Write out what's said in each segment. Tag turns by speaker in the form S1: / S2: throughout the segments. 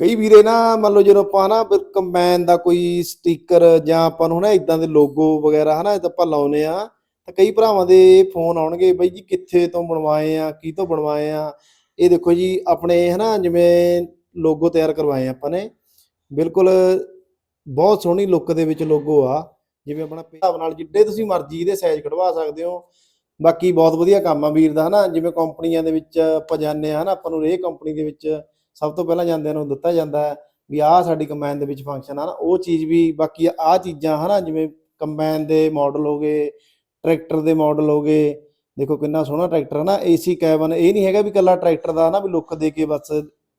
S1: ਕਈ ਵੀਰੇ ਨਾ, ਮੰਨ ਲਓ ਜਦੋਂ ਆਪਾਂ ਨਾ ਕੰਬਾਈਨ ਦਾ ਕੋਈ ਸਟicker ਜਾਂ ਆਪਾਂ ਨੂੰ ਨਾ ਇਦਾਂ ਦੇ ਲੋਗੋ ਵਗੈਰਾ ਹਨਾ ਇਹ ਤਾਂ ਆਪਾਂ ਲਾਉਨੇ ਆ ਤਾਂ ਕਈ ਭਰਾਵਾਂ ਦੇ ਫੋਨ ਆਉਣਗੇ ਬਾਈ ਜੀ ਕਿੱਥੇ ਤੋਂ ਬਣਵਾਏ ਆ, ਕੀ ਤੋਂ ਬਣਵਾਏ ਆ। ਇਹ ਦੇਖੋ ਜੀ, ਆਪਣੇ ਹਨਾ ਜਿਵੇਂ ਲੋਗੋ ਤਿਆਰ ਕਰਵਾਏ ਆਪਾਂ ਨੇ, ਬਿਲਕੁਲ ਬਹੁਤ ਸੋਹਣੀ ਲੁੱਕ ਦੇ ਵਿੱਚ ਲੋਗੋ ਆ। ਜਿਵੇਂ ਆਪਣਾ ਹਿਸਾਬ ਨਾਲ ਜਿੱਡੇ ਤੁਸੀਂ ਮਰਜ਼ੀ ਇਹਦੇ ਸਾਈਜ਼ ਕਢਵਾ ਸਕਦੇ ਹੋ। ਬਾਕੀ ਬਹੁਤ ਵਧੀਆ ਕੰਮ ਆ ਵੀਰ ਦਾ ਹਨਾ, ਜਿਵੇਂ ਕੰਪਨੀਆਂ ਦੇ ਵਿੱਚ ਆਪਾਂ ਜਾਂਦੇ ਆ ਹਨਾ, ਆਪਾਂ ਨੂੰ ਇਹ ਕੰਪਨੀ ਦੇ ਵਿੱਚ ਸਭ ਤੋਂ ਪਹਿਲਾਂ ਜਾਂਦਿਆਂ ਨੂੰ ਦਿੱਤਾ ਜਾਂਦਾ ਹੈ ਵੀ ਆਹ ਸਾਡੀ ਕੰਬਾਈਨ ਦੇ ਵਿੱਚ ਫੰਕਸ਼ਨ ਆ ਨਾ ਉਹ ਚੀਜ਼ ਵੀ ਬਾਕੀ ਆਹ ਚੀਜ਼ਾਂ ਹਨਾ ਜਿਵੇਂ ਕੰਬਾਈਨ ਦੇ ਮਾਡਲ ਹੋ ਗਏ ਟਰੈਕਟਰ ਦੇ ਮਾਡਲ ਹੋ ਗਏ ਦੇਖੋ ਕਿੰਨਾ ਸੋਹਣਾ ਟਰੈਕਟਰ ਹੈ ਨਾ ਏਸੀ ਕੈਬਨ ਇਹ ਨਹੀਂ ਹੈਗਾ ਵੀ ਕੱਲਾ ਟਰੈਕਟਰ ਦਾ ਨਾ ਵੀ ਲੁੱਕ ਦੇ ਕੇ ਬਸ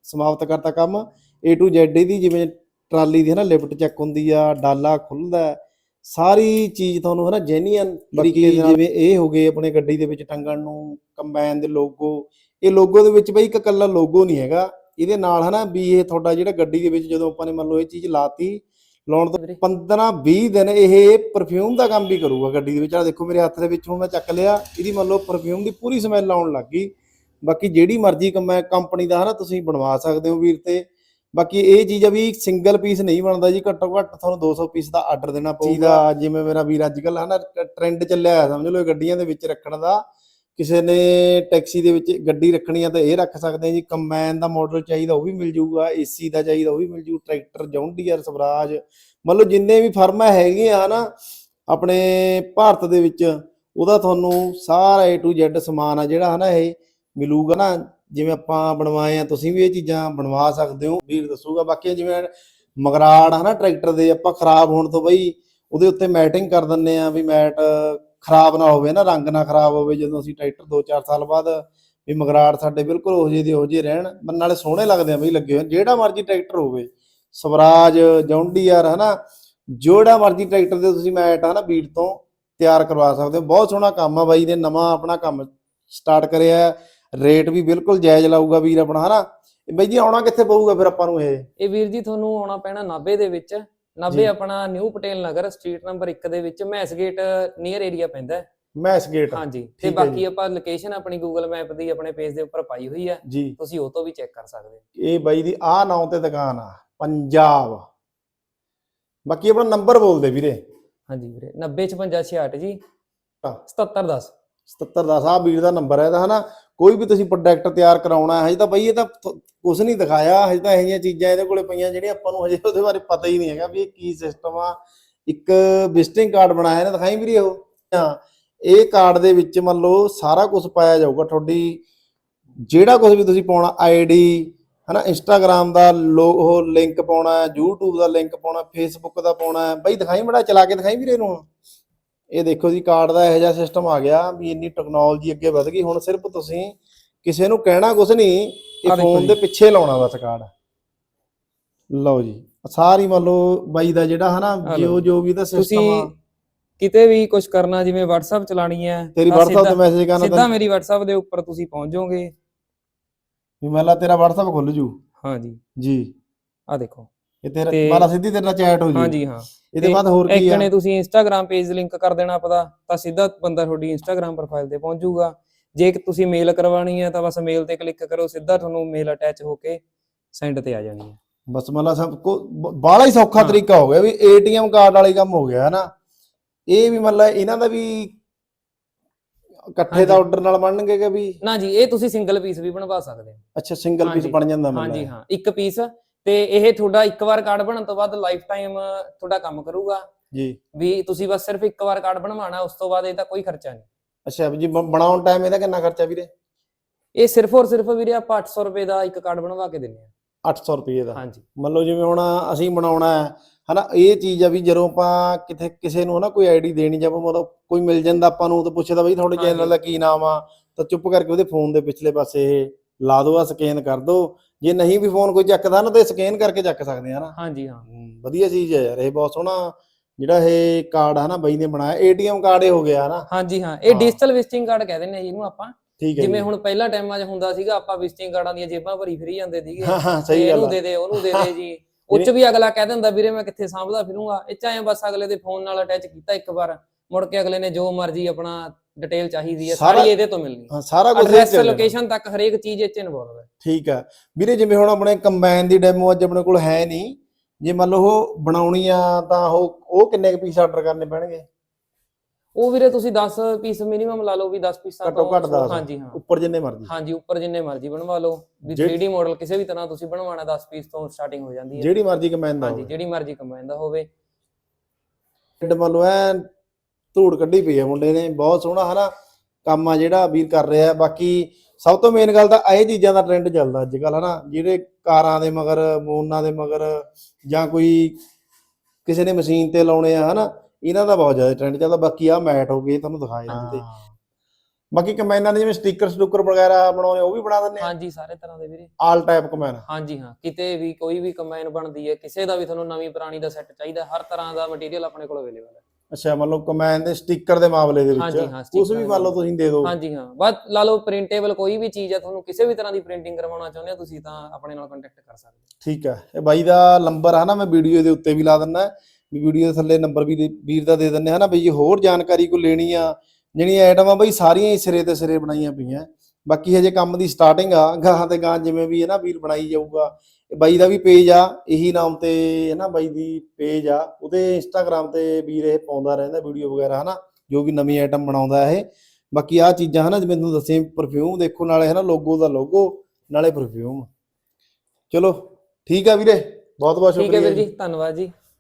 S1: ਸਮਾਪਤ ਕਰਤਾ ਕੰਮ A to Z ਇਹਦੀ ਜਿਵੇਂ ਟਰਾਲੀ ਦੀ ਹੈ ਨਾ ਲਿਫਟ ਚੈੱਕ ਹੁੰਦੀ ਆ ਡਾਲਾ ਖੁੱਲਦਾ। ਸਾਰੀ ਚੀਜ਼ ਤੁਹਾਨੂੰ ਹੈ ਨਾ ਜੈਨੂਅਨ ਤਰੀਕੇ ਦੇ ਨਾਲ ਜਿਵੇਂ ਇਹ ਹੋ ਗਏ ਆਪਣੇ ਗੱਡੀ ਦੇ ਵਿੱਚ ਟੰਗਣ ਨੂੰ ਕੰਬਾਈਨ ਦੇ ਲੋਗੋ ਇਹ ਲੋਗੋ ਦੇ ਵਿੱਚ ਬਈ ਇੱਕ ਕੱਲਾ ਲੋਗੋ ਨਹੀਂ ਹੈਗਾ ਇਹਦੇ ਨਾਲ ਹਨਾ ਵੀ ਇਹ ਤੁਹਾਡਾ ਜਿਹੜਾ ਗੱਡੀ ਦੇ ਵਿੱਚ ਜਦੋਂ ਆਪਾਂ ਨੇ ਮੰਨ ਲਓ ਇਹ ਚੀਜ਼ ਲਾਤੀ ਲਾਉਣ ਤੋਂ
S2: ਵੀਰੇ।
S1: 15 20 ਦਿਨ ਇਹ ਪਰਫਿਊਮ ਦਾ ਕੰਮ ਵੀ ਕਰੂਗਾ ਗੱਡੀ ਦੇ ਵਿੱਚ। ਆ ਦੇਖੋ ਮੇਰੇ ਹੱਥ ਦੇ ਵਿੱਚ ਹੁਣ ਮੈਂ ਚੱਕ ਲਿਆ ਇਹਦੀ ਮੰਨ ਲਓ ਪਰਫਿਊਮ ਦੀ ਪੂਰੀ ਸਮੈਲ ਆਉਣ ਲੱਗ ਗਈ। ਬਾਕੀ ਜਿਹੜੀ ਮਰਜ਼ੀ ਕੰਪਨੀ ਦਾ ਹਨਾ ਤੁਸੀਂ ਬਣਵਾ ਸਕਦੇ ਹੋ ਵੀਰ ਤੇ। ਬਾਕੀ ਇਹ ਚੀਜ਼ ਆ ਵੀ ਸਿੰਗਲ ਪੀਸ ਨਹੀਂ ਬਣਦਾ ਜੀ ਘੱਟੋ ਘੱਟ ਤੁਹਾਨੂੰ 200 ਪੀਸ ਦਾ ਆਰਡਰ ਦੇਣਾ ਪਊਗਾ। ਜਿਵੇਂ ਮੇਰਾ ਵੀਰ ਅੱਜ ਕੱਲ ਹਨਾ ਟ੍ਰੈਂਡ ਚੱਲਿਆ ਹੋਇਆ ਸਮਝ ਲਓ ਇਹ ਗੱਡੀਆਂ ਦੇ ਵਿੱਚ ਰੱਖਣ ਦਾ। ਕਿਸੇ ਨੇ ਟੈਕਸੀ ਦੇ ਵਿੱਚ ਗੱਡੀ ਰੱਖਣੀ ਆ ਤਾਂ ਇਹ ਰੱਖ ਸਕਦੇ ਆ ਜੀ। ਕੰਬਾਈਨ ਦਾ ਮਾਡਲ ਚਾਹੀਦਾ ਉਹ ਵੀ ਮਿਲ ਜਾਊਗਾ ਏਸੀ ਦਾ ਚਾਹੀਦਾ ਉਹ ਵੀ ਮਿਲ ਜੂ ਟਰੈਕਟਰ ਜੌਂਡੀਅਰ ਸਵਰਾਜ। ਮਤਲਬ ਜਿੰਨੇ ਵੀ ਫਰਮਾਂ ਹੈਗੀਆਂ ਹਨਾ ਆਪਣੇ ਭਾਰਤ ਦੇ ਵਿੱਚ, ਉਹਦਾ ਤੁਹਾਨੂੰ ਸਾਰਾ A to Z ਸਮਾਨ ਆ ਜਿਹੜਾ ਹਨਾ ਇਹ ਮਿਲੂਗਾ ਨਾ। ਜਿਵੇਂ ਆਪਾਂ ਬਣਵਾਏ ਆ, ਤੁਸੀਂ ਵੀ ਇਹ ਚੀਜ਼ਾਂ ਬਣਵਾ ਸਕਦੇ ਹੋ। ਵੀਰ ਦੱਸੂਗਾ ਬਾਕੀ ਜਿਵੇਂ ਮਗਰਾੜ ਹਨਾ ਟਰੈਕਟਰ ਦੇ ਆਪਾਂ ਖਰਾਬ ਹੋਣ ਤੋਂ ਬਈ ਉਹਦੇ ਉੱਤੇ ਮੈਟਿੰਗ ਕਰ ਦਿੰਨੇ ਆ ਵੀ ਮੈਟ ਖਰਾਬ ਨਾ ਹੋਵੇ ਨਾ, ਰੰਗ ਨਾ ਖਰਾਬ ਹੋਵੇ, ਜਦੋਂ ਅਸੀਂ ਟਰੈਕਟਰ 2-4 ਸਾਲ ਬਾਅਦ ਵੀ ਮਗਰਾੜ ਸਾਡੇ ਬਿਲਕੁਲ ਉਹ ਜਿਹੇ ਦੇ ਉਹ ਜਿਹੇ ਰਹਿਣ ਮਨ ਨਾਲੇ ਸੋਹਣੇ ਲੱਗਦੇ ਆ ਬਈ ਲੱਗੇ ਹੋਏ। ਜਿਹੜਾ ਮਰਜ਼ੀ ਟਰੈਕਟਰ ਹੋਵੇ, ਸਵਰਾਜ ਜੌਂਡੀਅਰ ਹਨਾ, ਜਿਹੜਾ ਮਰਜ਼ੀ ਟਰੈਕਟਰ ਦੇ ਤੁਸੀਂ ਮੈਟ, ਹਨਾ, ਬੀਟ ਤੋਂ ਤਿਆਰ ਕਰਵਾ ਸਕਦੇ ਹੋ। ਬਹੁਤ ਸੋਹਣਾ ਕੰਮ ਆ ਬਾਈ ਨੇ ਨਵਾਂ ਆਪਣਾ ਕੰਮ ਸਟਾਰਟ ਕਰਿਆ ਰੇਟ ਵੀ ਬਿਲਕੁਲ ਜਾਇਜ਼ ਲਾਊਗਾ ਵੀਰ ਆਪਣਾ, ਹਨਾ। ਇਹ ਬਾਈ ਜੀ, ਆਉਣਾ ਕਿੱਥੇ ਪਊਗਾ ਫਿਰ ਆਪਾਂ ਨੂੰ ਇਹ?
S2: ਇਹ ਵੀਰ ਜੀ, ਤੁਹਾਨੂੰ ਆਉਣਾ ਪੈਣਾ ਨਾਭੇ ਦੇ ਵਿੱਚ। ਨਾਭੇ ਆਪਣਾ new Patel Nagar street number 1 ਦੇ ਵਿੱਚ ਮੈਸ ਗੇਟ ਨੀਅਰ ਏਰੀਆ ਪੈਂਦਾ ਹੈ।
S1: Mess gate.
S2: ਹਾਂਜੀ ਤੇ। ਬਾਕੀ ਆਪਾਂ ਲੋਕੇਸ਼ਨ ਆਪਣੀ ਗੂਗਲ ਮੈਪ ਦੀ ਆਪਣੇ ਪੇਜ ਦੇ ਉੱਪਰ ਪਾਈ ਹੋਈ ਹੈ। ਤੁਸੀਂ ਉਹ ਤੋਂ ਵੀ ਚੈੱਕ ਕਰ ਸਕਦੇ ਹੋ।
S1: ਇਹ ਬਾਈ ਦੀ ਆਹ ਨਾਂ ਤੇ ਦੁਕਾਨ ਆ ਪੰਜਾਬ। ਬਾਕੀ ਆਪਣਾ ਨੰਬਰ ਬੋਲਦੇ ਵੀਰੇ।
S2: ਹਾਂਜੀ ਵੀਰੇ 9056 ਜੀ
S1: ਹਾਂ।
S2: 7710
S1: 77 ਦਾ ਸਾਹ ਵੀਰ ਦਾ ਨੰਬਰ ਹੈ ਇਹਦਾ ਹਨਾ? ਕੋਈ ਵੀ ਤੁਸੀਂ ਪ੍ਰੋਡਕਟ ਤਿਆਰ ਕਰਾਉਣਾ ਹੈ, ਹਜੇ ਤਾਂ ਬਈ ਇਹ ਤਾਂ ਕੁਝ ਨਹੀਂ ਦਿਖਾਇਆ, ਹਜੇ ਤਾਂ ਇਹੋ ਜਿਹੀਆਂ ਚੀਜ਼ਾਂ ਇਹਦੇ ਕੋਲੇ ਪਈਆਂ ਜਿਹੜੀਆਂ ਆਪਾਂ ਨੂੰ ਹਜੇ ਉਹਦੇ ਬਾਰੇ ਪਤਾ ਹੀ ਨਹੀਂ ਹੈਗਾ ਵੀ ਇਹ ਕੀ ਸਿਸਟਮ ਆ। ਇੱਕ ਵਿਜ਼ਿਟਿੰਗ ਕਾਰਡ ਬਣਾਇਆ ਇਹਨੇ, ਦਿਖਾਈ ਵੀਰੇ ਉਹ? ਹਾਂ, ਇਹ ਕਾਰਡ ਦੇ ਵਿੱਚ ਮੰਨ ਲਓ ਸਾਰਾ ਕੁਝ ਪਾਇਆ ਜਾਊਗਾ, ਤੁਹਾਡੀ ਜਿਹੜਾ ਕੁਝ ਵੀ ਤੁਸੀਂ ਪਾਉਣਾ ਆਈਡੀ ਹਨਾ ਇੰਸਟਾਗ੍ਰam ਦਾ ਲੋ, ਉਹ ਲਿੰਕ ਪਾਉਣਾ ਹੈ YouTube ਦਾ ਲਿੰਕ ਪਾਉਣਾ, Facebook ਦਾ ਪਾਉਣਾ, ਬਈ ਦਿਖਾਈ ਮੜਾ, ਚਲਾ ਕੇ ਦਿਖਾਈ ਵੀਰੇ ਨੂੰ ਇਹ ਦੇਖੋ ਜੀ ਕਾਰਡ ਦਾ ਇਹੋ ਜਿਹਾ ਸਿਸਟਮ ਆ ਗਿਆ ਵੀ ਇੰਨੀ ਟੈਕਨੋਲੋਜੀ ਅੱਗੇ ਵਧ ਗਈ। ਹੁਣ ਸਿਰਫ ਤੁਸੀਂ ਕਿਸੇ ਨੂੰ ਕਹਿਣਾ ਕੁਝ ਨਹੀਂ ਇਹ ਫੋਨ
S2: ਜੀ।
S1: ਦੇ ਪਿੱਛੇ ਲਾਉਣਾ ਬਸ ਕਾਰਡ ਲਓ ਜੀ ਸਾਰੀ ਮੰਨ ਲਓ ਬਾਈ ਦਾ ਜਿਹੜਾ ਹਨਾ ਜੋ। ਜੋ ਵੀ ਦਾ ਸਿਸਟਮ
S2: ਤੁਸੀਂ
S1: ਆ।
S2: ਕਿਤੇ ਵੀ ਕੁਝ ਕਰਨਾ ਜਿਵੇਂ WhatsApp ਚਲਾਣੀ ਹੈ
S1: ਤੇਰੀ WhatsApp ਤੇ ਮੈਸੇਜ ਕਰਨਾ
S2: ਸਿੱਧਾ ਮੇਰੀ WhatsApp ਦੇ ਉੱਪਰ ਤੁਸੀਂ ਪਹੁੰਚ ਜਾਓਗੇ।
S1: ਵੀ ਮੰਨ ਲਾ ਤੇਰਾ WhatsApp ਖੁੱਲ ਜੂ।
S2: ਹਾਂਜੀ।
S1: ਜੀ।
S2: ਆ ਦੇਖੋ।
S1: ਇਹ ਤੇਰਾ
S2: ਤੇ-
S1: ਮਾਰਾ ਸਿੱਧੀ ਤੇਰੇ ਨਾਲ ਚੈਟ ਹੋ ਜੂ।
S2: ਹਾਂਜੀ ਹਾਂ।
S1: ਇਹਦੇ
S2: ਤੇ
S1: ਬਾਅਦ ਹੋਰ ਕੀ
S2: ਇੱਕ
S1: ਆ
S2: ਨੇ ਤੁਸੀਂ ਇੰਸਟਾਗ੍ਰam ਪੇਜ ਲਿੰਕ ਕਰ ਦੇਣਾ ਆਪਦਾ ਤਾਂ ਸਿੱਧਾ ਬੰਦਾ ਤੁਹਾਡੀ ਇੰਸਟਾਗ੍ਰam ਪ੍ਰੋਫਾਈਲ ਤੇ ਪਹੁੰਚ ਜਾਊਗਾ ਜੇ ਕਿ ਤੁਸੀਂ ਮੇਲ ਕਰਵਾਣੀ ਹੈ ਤਾਂ ਬਸ ਮੇਲ ਤੇ ਕਲਿੱਕ ਕਰੋ ਸਿੱਧਾ ਤੁਹਾਨੂੰ ਮੇਲ ਅਟੈਚ ਹੋ ਕੇ ਸੈਂਡ ਤੇ ਆ ਜਾਣੀ ਹੈ
S1: ਬਸ ਮੰਨ ਲਾ ਸਭ ਕੋ ਬਾਲਾ ਹੀ ਸੌਖਾ
S2: ਹਾਂ।
S1: ਤਰੀਕਾ ਹੋ ਗਿਆ ਵੀ ਏਟੀਐਮ ਕਾਰਡ ਵਾਲੀ ਕੰਮ ਹੋ ਗਿਆ ਹਨਾ। ਇਹ ਵੀ ਮੰਨ ਲਾ ਇਹਨਾਂ ਦਾ ਵੀ ਇਕੱਠੇ ਦਾ
S2: ਹਾਂਜੀ।
S1: ਆਰਡਰ ਨਾਲ ਬਣਨਗੇ ਕਿ ਵੀ?
S2: ਨਾ ਜੀ ਇਹ ਤੁਸੀਂ ਸਿੰਗਲ ਪੀਸ ਵੀ ਬਣਵਾ ਸਕਦੇ ਹੋ।
S1: ਅੱਛਾ ਸਿੰਗਲ ਪੀਸ
S2: ਹਾਂਜੀ।
S1: ਬਣ ਜਾਂਦਾ ਮੰਨ
S2: ਹਾਂਜੀ ਹਾਂ। ਇੱਕ ਪੀਸ ਤੇ ਇਹ ਤੁਹਾਡਾ ਇੱਕ ਵਾਰ ਕਾਰਡ ਬਣਨ ਤੋਂ ਬਾਅਦ ਲਾਈਫ ਟਾਈਮ ਤੁਹਾਡਾ ਕੰਮ ਕਰੂਗਾ।
S1: ਜੀ।
S2: ਵੀ ਤੁਸੀਂ ਬਸ ਸਿਰਫ ਇੱਕ ਵਾਰ ਕਾਰਡ ਬਣਵਾਉਣਾ ਉਸ ਤੋਂ ਬਾਅਦ ਇਹਦਾ ਕੋਈ ਖਰਚਾ ਨਹੀਂ।
S1: ਅੱਛਾ ਜੀ ਬਣਾਉਣ ਟਾਈਮ ਇਹਦਾ ਕਿੰਨਾ ਖਰਚਾ ਵੀਰੇ?
S2: ਇਹ ਸਿਰਫ ਔਰ ਸਿਰਫ ਵੀਰੇ ਆਪਾਂ 800 ਰੁਪਏ ਦਾ ਇੱਕ ਕਾਰਡ ਬਣਵਾ ਕੇ ਦਿੰਦੇ ਆ
S1: 800 ਰੁਪਏ ਦਾ?
S2: ਹਾਂਜੀ।
S1: ਮੰਨ ਲਓ ਜਿਵੇਂ ਹੁਣ ਅਸੀਂ ਬਣਾਉਣਾ ਹੈ ਹਨਾ ਇਹ ਚੀਜ਼ ਆ ਵੀ ਜਦੋਂ ਆਪਾਂ ਕਿਤੇ ਕਿਸੇ ਨੂੰ ਹਨਾ ਕੋਈ ਆਈਡੀ ਦੇਣੀ ਜਾਂ ਮਤਲਬ ਕੋਈ ਮਿਲ ਜਾਂਦਾ ਆਪਾਂ ਨੂੰ ਤਾਂ ਪੁੱਛਦਾ ਬਈ ਤੁਹਾਡੇ। ਚੈਨਲ ਦਾ ਕੀ ਨਾਮ ਆ ਤਾਂ ਚੁੱਪ ਕਰਕੇ ਉਹਦੇ ਫੋਨ ਦੇ ਪਿਛਲੇ ਪਾਸੇ ਇਹ ਲਾ ਦੋ ਆ ਸਕੈਨ ਕਰ ਦੋ ਜੇ ਨਹੀਂ ਵੀ ਫੋਨ ਕੋਈ ਚੱਕਦਾ ਨਾ ਤੇ ਸਕੈਨ ਕਰਕੇ ਚੱਕ ਸਕਦੇ ਆ ਨਾ।
S2: ਹਾਂਜੀ ਹਾਂ।
S1: ਹਮ, ਵਧੀਆ ਚੀਜ਼ ਹੈ ਯਾਰ ਇਹ ਬਹੁਤ ਸੋਹਣਾ ਜਿਹੜਾ ਇਹ ਕਾਰਡ ਹੈ ਨਾ ਬਾਈ ਨੇ ਬਣਾਇਆ ਏਟੀਐਮ ਕਾਰਡ ਇਹ ਹੋ ਗਿਆ ਨਾ।
S2: ਹਾਂਜੀ ਹਾਂ ਇਹ
S1: ਹਾਂ।
S2: ਡਿਜੀਟਲ ਵਿਜ਼ਿਟਿੰਗ ਕਾਰਡ ਕਹਿ ਦਿੰਦੇ ਆ ਜਿਹਨੂੰ ਆਪਾਂ।
S1: ਠੀਕ ਹੈ
S2: ਜਿਵੇਂ। ਹੁਣ ਪਹਿਲਾਂ ਟਾਈਮਾਂ 'ਚ ਹੁੰਦਾ ਸੀਗਾ ਆਪਾਂ ਵਿਜ਼ਿਟਿੰਗ ਕਾਰਡਾਂ ਦੀਆਂ ਜੇਬਾਂ ਭਰੀ ਫਿਰੀ ਜਾਂਦੇ ਸੀਗੇ।
S1: ਹਾਂ ਹਾਂ
S2: ਤੇ
S1: ਸਹੀ ਗੱਲ
S2: ਇਹਨੂੰ ਦੇ ਦੇ ਉਹਨੂੰ ਦੇ ਦੇ ਜੀ। ਉੱਚ ਵੀ ਅਗਲਾ ਕਹਿ ਦਿੰਦਾ ਵੀਰੇ ਮੈਂ ਕਿੱਥੇ ਸਾਂਭਦਾ ਫਿਰੂੰਗਾ। ਇਹ ਚਾਹੇ ਬਸ ਅਗਲੇ ਦੇ ਫੋਨ ਨਾਲ ਅਟੈਚ ਕੀਤਾ ਇੱਕ ਵਾਰ। ਮੁੜ ਕੇ ਅਗਲੇ ਨੇ ਜੋ ਮਰਜ਼ੀ ਆਪਣਾ ਡਿਟੇਲ ਚਾਹੀਦੀ ਹੈ
S1: ਸਾਰਾ-
S2: ਸਾਰੀ ਇਹਦੇ ਤੋਂ ਮਿਲਣੀ।
S1: ਹਾਂ ਸਾਰਾ ਕੁਝ
S2: ਐਡਰੈਸ ਲੋਕੇਸ਼ਨ ਤੱਕ ਹਰੇਕ ਚੀਜ਼ ਇਹ ਚ ਇਨਵੋਲਵ ਹੈ।
S1: ਠੀਕ ਆ ਵੀਰੇ ਜਿਵੇਂ ਹੁਣ ਆਪਣੇ ਕੰਬਾਈਨ ਦੀ ਡੈਮੋ ਅੱਜ ਆਪਣੇ ਕੋਲ ਹੈ ਨਹੀਂ ਜੇ ਮੰਨ ਲਓ ਉਹ ਬਣਾਉਣੀ ਆ ਤਾਂ ਉਹ ਉਹ ਕਿੰਨੇ ਕੁ ਪੀਸ ਆਰਡਰ ਕਰਨੇ ਪੈਣਗੇ?
S2: ਉਹ ਵੀਰੇ ਤੁਸੀਂ 10 ਪੀਸ ਮਿਨੀਮਮ ਲਾ ਲਓ ਵੀ 10 ਪੀਸਾਂ
S1: ਘੱਟੋ ਘੱਟ 10
S2: ਹਾਂਜੀ ਹਾਂ।
S1: ਉੱਪਰ ਜਿੰਨੇ ਮਰਜ਼ੀ।
S2: ਹਾਂਜੀ ਉੱਪਰ ਜਿੰਨੇ ਮਰਜ਼ੀ ਬਣਵਾ ਲਓ। ਵੀ
S1: ਜੇ-
S2: 3D ਮਾਡਲ ਕਿਸੇ ਵੀ ਤਰ੍ਹਾਂ ਤੁਸੀਂ ਬਣਵਾਉਣਾ 10 ਪੀਸ ਤੋਂ ਸਟਾਰਟਿੰਗ ਹੋ ਜਾਂਦੀ ਹੈ।
S1: ਜਿਹੜੀ ਮਰਜ਼ੀ ਕੰਬਾਈਨ ਦਾ
S2: ਹਾਂਜੀ
S1: ਹੋਵੇ।
S2: ਜਿਹੜੀ ਮਰਜ਼ੀ ਕੰਬਾਈਨ ਦਾ ਹੋਵੇ।
S1: ਮੰਨ ਲਓ ਐ ਧੂੜ ਕੱਢੀ ਪਈ ਆ ਮੁੰਡੇ ਨੇ ਬਹੁਤ ਸੋਹਣਾ ਹਨਾ ਕੰਮ ਆ ਜਿਹੜਾ ਵੀਰ ਕਰ ਰਿਹਾ ਬਾਕੀ ਸਭ ਤੋਂ ਮੇਨ ਗੱਲ ਤਾਂ ਇਹ ਚੀਜ਼ਾਂ ਦਾ ਟ੍ਰੈਂਡ ਚੱਲਦਾ ਅੱਜ ਕੱਲ ਹਨਾ ਜਿਹੜੇ ਕਾਰਾਂ ਦੇ ਮਗਰ ਮੋਨਾਂ ਦੇ ਮਗਰ ਜਾਂ ਕੋਈ ਕਿਸੇ ਨੇ ਮਸ਼ੀਨ ਤੇ ਲਾਉਣੇ ਆ ਹਨਾ ਇਹਨਾਂ ਦਾ ਬਹੁਤ ਜ਼ਿਆਦਾ ਟ੍ਰੈਂਡ ਚੱਲਦਾ ਬਾਕੀ ਆ ਮੈਟ ਹੋ ਗਏ ਤੁਹਾਨੂੰ ਦਿਖਾਏ ਜਾਂਦੇ ਬਾਕੀ ਕੰਬਾਈਨਾਂ ਦੇ ਜਿਵੇਂ ਸਟicker ਸਟੁੱਕਰ ਵਗੈਰਾ ਬਣਾਉਣੇ ਉਹ ਵੀ ਬਣਾ ਦਿੰਦੇ ਆ?
S2: ਹਾਂਜੀ ਸਾਰੇ ਤਰ੍ਹਾਂ ਦੇ ਵੀਰੇ।
S1: ਆਲ ਟਾਈਪ ਕੰਬਾਈਨ
S2: ਹਾਂਜੀ ਹਾਂ ਕਿਤੇ ਵੀ ਕੋਈ ਵੀ ਕੰਬਾਈਨ ਬਣਦੀ ਹੈ ਕਿਸੇ ਦਾ ਵੀ ਤੁਹਾਨੂੰ ਨਵੀਂ ਪੁਰਾਣੀ ਦਾ ਸੈੱਟ ਚਾਹੀਦਾ ਹਰ ਤਰ੍ਹਾਂ ਦਾ ਮਟੀਰੀਅਲ ਆਪਣੇ ਕੋਲ ਅਵੇਲੇਬਲ ਹੈ।
S1: ਅੱਛਾ ਮੰਨ ਲਓ ਕੰਬਾਈਨ ਦੇ ਸਟicker ਦੇ ਮਾਮਲੇ ਦੇ
S2: ਹਾਂਜੀ, ਹਾਂ,
S1: ਵਿੱਚ ਉਸ ਵੀ ਮੰਨ ਲਓ ਤੁਸੀਂ ਦੇ ਦਿਓ।
S2: ਹਾਂਜੀ ਹਾਂ। ਬਸ ਲਾ ਲਓ ਪ੍ਰਿੰਟੇਬਲ ਕੋਈ ਵੀ ਚੀਜ਼ ਹੈ ਤੁਹਾਨੂੰ ਕਿਸੇ ਵੀ ਤਰ੍ਹਾਂ ਦੀ ਪ੍ਰਿੰਟਿੰਗ ਕਰਵਾਉਣਾ ਚਾਹੁੰਦੇ ਹੋ ਤੁਸੀਂ ਤਾਂ ਆਪਣੇ ਨਾਲ ਕੰਟੈਕਟ ਕਰ ਸਕਦੇ ਹੋ।
S1: ਠੀਕ ਹੈ। ਇਹ ਬਾਈ ਦਾ ਨੰਬਰ ਹੈ ਨਾ ਮੈਂ ਵੀਡੀਓ ਦੇ ਉੱਤੇ ਵੀ ਲਾ ਦਿੰਦਾ। ਵੀ ਵੀਡੀਓ ਦੇ ਥੱਲੇ ਨੰਬਰ ਵੀ ਦੇ- ਵੀਰ ਦਾ ਦੇ ਦਿੰਦੇ ਹਨਾ ਬਈ ਜੇ ਹੋਰ ਜਾਣਕਾਰੀ ਕੋਈ ਲੈਣੀ ਆ ਜਿਹੜੀਆਂ ਆਈਟਮਾਂ ਬਈ ਸਾਰੀਆਂ ਹੀ ਸਿਰੇ ਤੇ ਸਿਰੇ ਬਣਾਈਆਂ ਪਈਆਂ। ਬਾਕੀ ਹਜੇ ਕੰਮ ਦੀ ਸਟਾਰਟਿੰਗ ਆ ਗਾਹਾਂ ਤੇ ਗਾਹਾਂ ਜਿਵੇਂ ਵੀ ਹੈ ਨਾ ਵੀਰ ਬਣਾਈ ਜਾਊਗਾ। ਇਹ ਬਾਈ ਦਾ ਵੀ ਪੇਜ ਆ ਇਹੀ ਨਾਮ ਤੇ ਹੈ ਨਾ ਬਾਈ ਦੀ ਪੇਜ ਆ। ਉਹਦੇ ਇੰਸਟਾਗ੍ਰam ਤੇ ਵੀਰ ਇਹ ਪਾਉਂਦਾ ਰਹਿੰਦਾ ਵੀਡੀਓ ਵਗੈਰਾ ਹਨਾ ਜੋ ਵੀ ਨਵੀਂ ਆਈਟਮ ਬਣਾਉਂਦਾ ਇਹ। ਬਾਕੀ ਆ ਚੀਜ਼ਾਂ ਹਨਾ ਜਿਵੇਂ ਤੁਹਾਨੂੰ ਦੱਸਿਆ ਪਰਫਿਊਮ ਦੇਖੋ ਨਾਲੇ ਹਨਾ ਲੋਗੋ ਦਾ ਲੋਗੋ ਨਾਲੇ ਪਰਫਿਊਮ ਚਲੋ ਠੀਕ ਆ ਵੀਰੇ ਬਹੁਤ ਬਹੁਤ
S2: ਠੀਕ ਹੈ
S1: ਸ਼ੁਕਰੀਆ
S2: ਵੀਰ ਜੀ। ਧੰਨਵਾਦ ਜੀ।